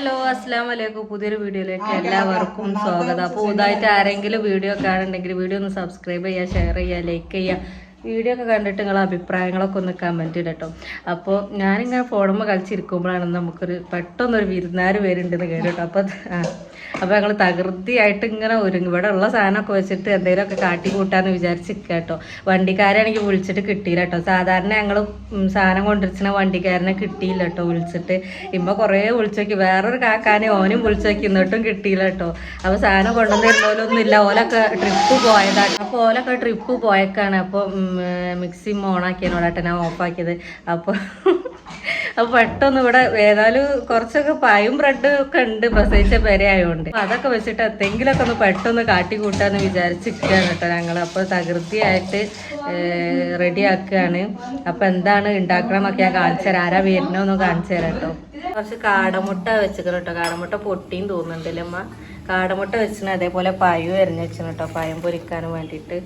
Hello അസ്സാം വലൈക്കും പുതിയൊരു വീഡിയോയിലേക്ക് എല്ലാവർക്കും സ്വാഗതം. അപ്പോൾ പുതുതായിട്ട് ആരെങ്കിലും വീഡിയോ കാണുന്നുണ്ടെങ്കിൽ വീഡിയോ ഒന്ന് സബ്സ്ക്രൈബ് ചെയ്യുക ഷെയർ ചെയ്യുക ലൈക്ക് ചെയ്യുക. വീഡിയോ ഒക്കെ കണ്ടിട്ട് നിങ്ങളെ അഭിപ്രായങ്ങളൊക്കെ ഒന്ന് കമന്റ് ഇടട്ടോ അപ്പോൾ ഞാനിങ്ങനെ ഫോണുമ്പോൾ കളിച്ചിരിക്കുമ്പോഴാണ് നമുക്കൊരു പെട്ടെന്നൊരു വിരുന്നാർ വരുന്നുണ്ടെന്ന് കേട്ടോ അപ്പോൾ അപ്പോൾ ഞങ്ങൾ തകൃതിയായിട്ട് ഇങ്ങനെ ഒരുങ്ങി. ഇവിടെ ഉള്ള സാധനമൊക്കെ വെച്ചിട്ട് എന്തെങ്കിലുമൊക്കെ കാട്ടി കൂട്ടാന്ന് വിചാരിച്ചിരിക്കുക കേട്ടോ വണ്ടിക്കാരാണെങ്കിൽ വിളിച്ചിട്ട് കിട്ടിയില്ല കേട്ടോ സാധാരണ ഞങ്ങൾ സാധനം കൊണ്ടിരിച്ചിന വണ്ടിക്കാരനെ കിട്ടിയില്ല കേട്ടോ വിളിച്ചിട്ട്. ഇമ്മ കുറേ വിളിച്ചോക്കി വേറൊരു കാക്കാനെ ഓനും വിളിച്ചോക്കി എന്നിട്ടും കിട്ടിയില്ല കേട്ടോ അപ്പോൾ സാധനം കൊണ്ടുവന്നിരുന്നോലൊന്നും ഇല്ല ഓലൊക്കെ ട്രിപ്പ് പോയതാണ് അപ്പോൾ ഓലൊക്കെ ട്രിപ്പ് പോയേക്കാണ്. അപ്പോൾ മിക്സി ഓണാക്കിയതിനോടാട്ടെ ഞാൻ ഓഫാക്കിയത്. അപ്പോൾ അപ്പോൾ പെട്ടെന്ന് ഇവിടെ ഏതായാലും കുറച്ചൊക്കെ പായും ബ്രെഡും ഒക്കെ ഉണ്ട് പ്രസവിച്ച പെരയായോണ്ട് അതൊക്കെ വെച്ചിട്ട് എന്തെങ്കിലുമൊക്കെ ഒന്ന് പെട്ടെന്ന് കാട്ടി കൂട്ടാന്ന് വിചാരിച്ചിരിക്കുകയാണ് കേട്ടോ ഞങ്ങൾ അപ്പോൾ തകൃതിയായിട്ട് റെഡിയാക്കുകയാണ്. അപ്പോൾ എന്താണ് ഉണ്ടാക്കണമെന്നൊക്കെ ഞാൻ കാണിച്ചു തരാം. ആരാ വരണമെന്ന് കാണിച്ചു തരാം കേട്ടോ. കുറച്ച് കാടമുട്ട വെച്ചിക്കണം കേട്ടോ. കാടമുട്ട പൊട്ടിയും തോന്നുന്നുണ്ടല്ലേ അമ്മ കാടമുട്ട വെച്ചിന് അതേപോലെ പായും എറിഞ്ഞ് വെച്ചിന് കേട്ടോ. പായം പൊരിക്കാനും വേണ്ടിയിട്ട്.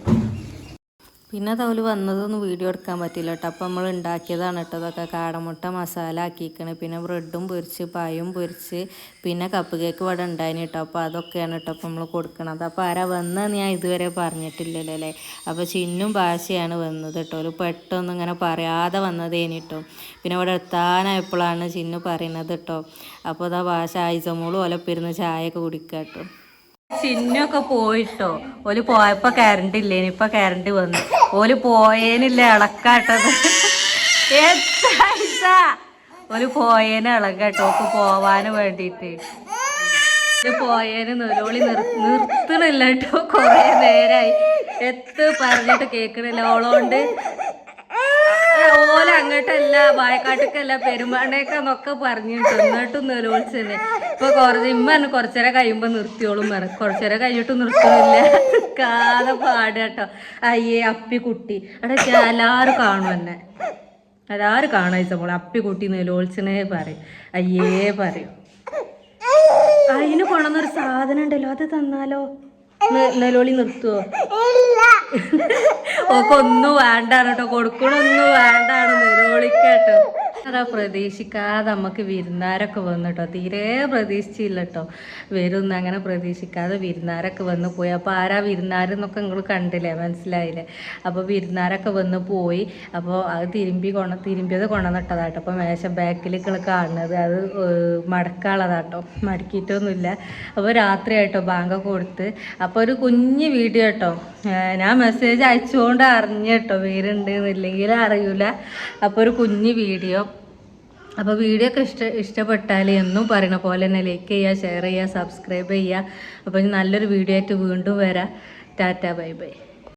പിന്നെ തവൽ വന്നതൊന്നും വീഡിയോ എടുക്കാൻ പറ്റില്ല കേട്ടോ. അപ്പം നമ്മൾ ഉണ്ടാക്കിയതാണ് കേട്ടോ അതൊക്കെ കാടമുട്ട മസാല ആക്കിക്കണ് പിന്നെ ബ്രെഡും പൊരിച്ച് പായും പൊരിച്ച് പിന്നെ കപ്പ് കേക്ക് ഇവിടെ ഉണ്ടായിന് കേട്ടോ. അപ്പോൾ അതൊക്കെയാണ് കേട്ടോ അപ്പം നമ്മൾ കൊടുക്കണത്. അപ്പോൾ ആരാ വന്നതെന്ന് ഞാൻ ഇതുവരെ പറഞ്ഞിട്ടില്ലല്ലോ അല്ലേ? അപ്പോൾ ചിന്നും ഭാഷയാണ് വന്നത് കേട്ടോ. ഒരു പെട്ടെന്ന് ഇങ്ങനെ പറയാതെ വന്നതേനി കേട്ടോ. പിന്നെ ഇവിടെ എത്താനായപ്പോഴാണ് ചിന്നു പറയുന്നത് കേട്ടോ. അപ്പോൾ അതാ ഭാഷ ആയിസമോളും ഒലപ്പിരുന്ന് ചായയൊക്കെ കുടിക്കുക കേട്ടോ. ചിന്നൊക്കെ പോയിട്ടോ. ഓൽ പോയപ്പോ കരണ്ട് ഇല്ലേനി ഇപ്പൊ കരണ്ട് വന്നു. ഓൽ പോയേനില്ല ഇളക്കാട്ടത്. ഓൽ പോയേനെ ഇളകട്ടോ ഓക്ക് പോവാന് വേണ്ടിട്ട്. പോയേനെ നിർ നിർത്തണില്ല കേട്ടോ കൊറേ നേരായി. എത്ത് പറഞ്ഞിട്ട് കേക്കണില്ല. ഓളോണ്ട് ഓല അങ്ങോട്ടല്ല വായക്കാട്ടക്കല്ല പെരുമാണ്ടേക്കെന്നൊക്കെ പറഞ്ഞിട്ട് എന്നിട്ടും നിലവിളിച്ചെന്നെ ഇപ്പൊ കുറച്ച് ഇമ്മ തന്നെ കുറച്ചേരം കഴിയുമ്പോ നിർത്തിയോളും പറ കുറച്ചേരം കഴിഞ്ഞിട്ട് നിർത്തുന്നില്ല. കാതെ പാടുക കേട്ടോ. അയ്യേ അപ്പി കുട്ടി അവിടെ എല്ലാരും കാണും എന്നെ. എല്ലാരും കാണാച്ച മോളെ അപ്പി കുട്ടി നിലവിളിച്ചനേ പറയും. അയ്യേ പറയും. അതിന് കൊണ്ടുവന്നൊരു സാധനം ഉണ്ടല്ലോ. അത് തന്നാലോ? നെലോളി നിർത്തുവോ? ഒന്നും വേണ്ടാണ് കേട്ടോ. കൊടുക്കണൊന്നും വേണ്ടാണ്. നെലോളിക്കാട്ടോ അതാ പ്രതീക്ഷിക്കാതെ നമുക്ക് വിരുന്നാരൊക്കെ വന്നു കേട്ടോ തീരെ പ്രതീക്ഷിച്ചില്ല കേട്ടോ വരുന്ന അങ്ങനെ പ്രതീക്ഷിക്കാതെ വിരുന്നാരൊക്കെ വന്നു പോയി. അപ്പോൾ ആരാ വിരുന്നാരെന്നൊക്കെ നിങ്ങൾ കണ്ടില്ലേ? മനസ്സിലായില്ലേ? അപ്പോൾ വിരുന്നാരൊക്കെ വന്ന് പോയി. അപ്പോൾ അത് തിരുമ്പി കൊണ്ട തിരുമ്പിയത് കൊണ്ടുവന്നിട്ടതാട്ടോ അപ്പോൾ മേശം ബാക്കിലേക്കുള്ള കാണുന്നത്. അത് മടക്കാനുള്ളതാട്ടോ. മടക്കിയിട്ടൊന്നുമില്ല. അപ്പോൾ രാത്രിയായിട്ടോ ബാങ്കൊക്കെ കൊടുത്ത്. അപ്പോൾ ഒരു കുഞ്ഞ് വീഡിയോ കേട്ടോ ഞാൻ മെസ്സേജ് അയച്ചുകൊണ്ട് അറിഞ്ഞു കേട്ടോ വരുന്നുണ്ട് എന്നില്ലെങ്കിൽ അറിയൂല. അപ്പോൾ ഒരു കുഞ്ഞ് വീഡിയോ. അപ്പോൾ വീഡിയോ ഒക്കെ ഇഷ്ട ഇഷ്ടപ്പെട്ടാൽ എന്നും പറയണ പോലെ തന്നെ ലൈക്ക് ചെയ്യുക ഷെയർ ചെയ്യുക സബ്സ്ക്രൈബ് ചെയ്യുക അപ്പോൾ നല്ലൊരു വീഡിയോ ആയിട്ട് വീണ്ടും വരാം. Tata bye bye